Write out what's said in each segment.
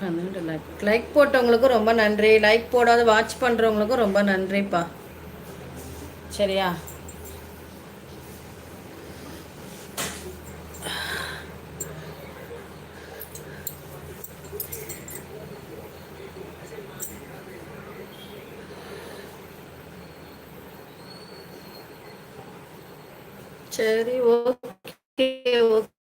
பன்னெண்டு like like போட்டவங்களுக்கும் ரொம்ப நன்றி. லைக் போடாத வாட்ச் பண்ணுறவங்களுக்கும் ரொம்ப நன்றிப்பா. சரியா? சரி ஓகே ஓகே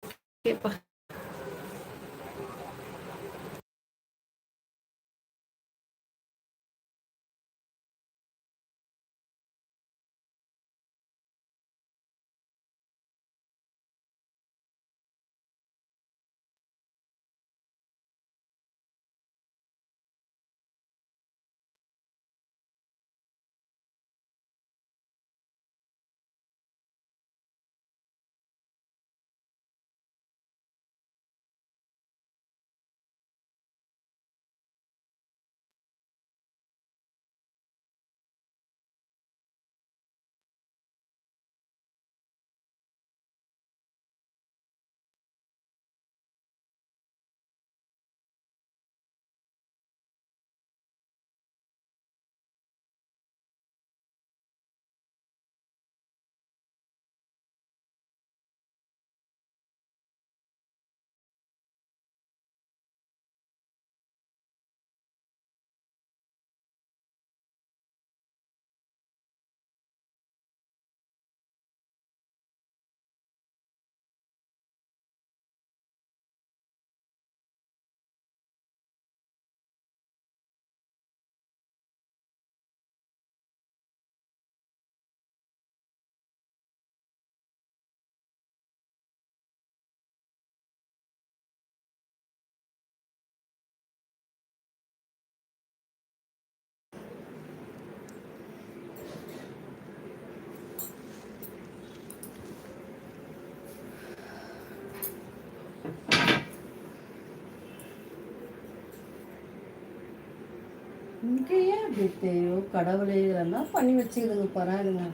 இங்கே ஏன் அப்படி தெரியும் கடவுளே இதெல்லாம் பண்ணி வச்சுக்கிதுங்க பராதுங்க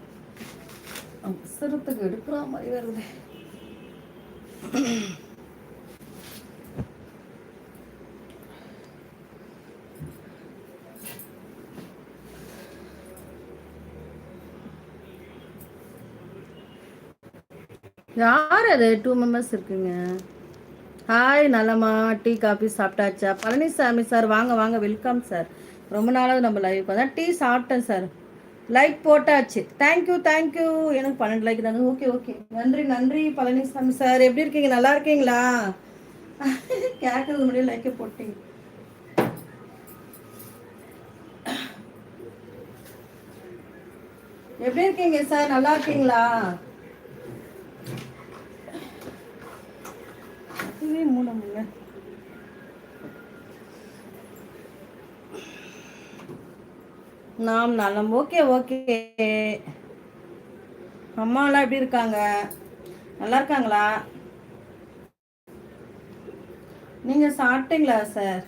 அவசரத்துக்கு எடுக்கிற மாதிரி வருது. யார் அது? டூ மெம்பர்ஸ் இருக்குங்க. ஹாய் நலமா டீ காஃபி சாப்பிட்டாச்சா? பழனிசாமி சார் வாங்க வாங்க. வெல்கம் சார் ரொம்ப நாளாக நம்ம லைவ் தான் டீ சாப்பிட்டேன் சார் லைக் போட்டாச்சு. தேங்க்யூ தேங்க்யூ எனக்கு பன்னெண்டு லைக் தாங்க. ஓகே ஓகே நன்றி நன்றி பழனிசாமி சார் எப்படி இருக்கீங்க? நல்லா இருக்கீங்களா? கேட்கறது முடியும் லைக்கே போட்டீங்க. எப்படி இருக்கீங்க சார் நல்லா இருக்கீங்களா? இதுவே மூட முடியல நாம் நலம். Okay okay. அம்மாலாம் எப்படி இருக்காங்க? நல்லா இருக்காங்களா? நீங்க சாப்பிட்டீங்களா சார்?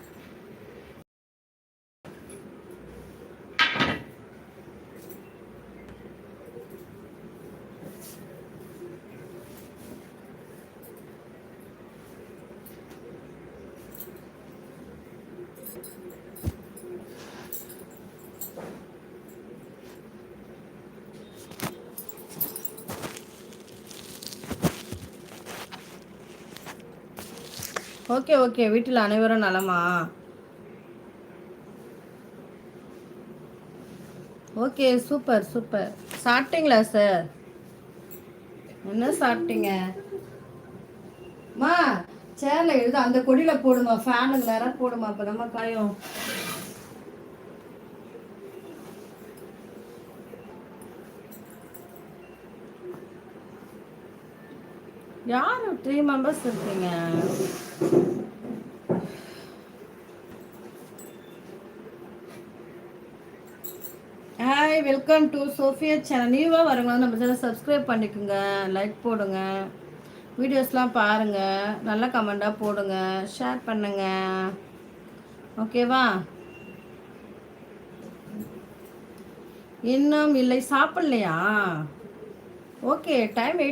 Okay okay. வீட்டில் அனைவரும் நலமா? Okay super super. சாப்பிட்டீங்களா சார்? என்ன சாப்பிட்டீங்க? மா சேர்ல எழுது அந்த கொடியில போடுமா ஃபேனுக்கு நேரம் போடுமா அப்போ நம்ம காயும். யார் த்ரீ மெம்பர்ஸ் இருக்கீங்க? Hi welcome to Sophia channel நியூவாக வரவங்க நம்ம சேனல் சப்ஸ்கிரைப் பண்ணிக்கோங்க லைக் போடுங்க வீடியோஸ்லாம் பாருங்கள் நல்ல கமெண்டாக போடுங்க ஷேர் பண்ணுங்க. ஓகேவா இன்னும் இல்லை சாப்பிட்லையா? Okay time eight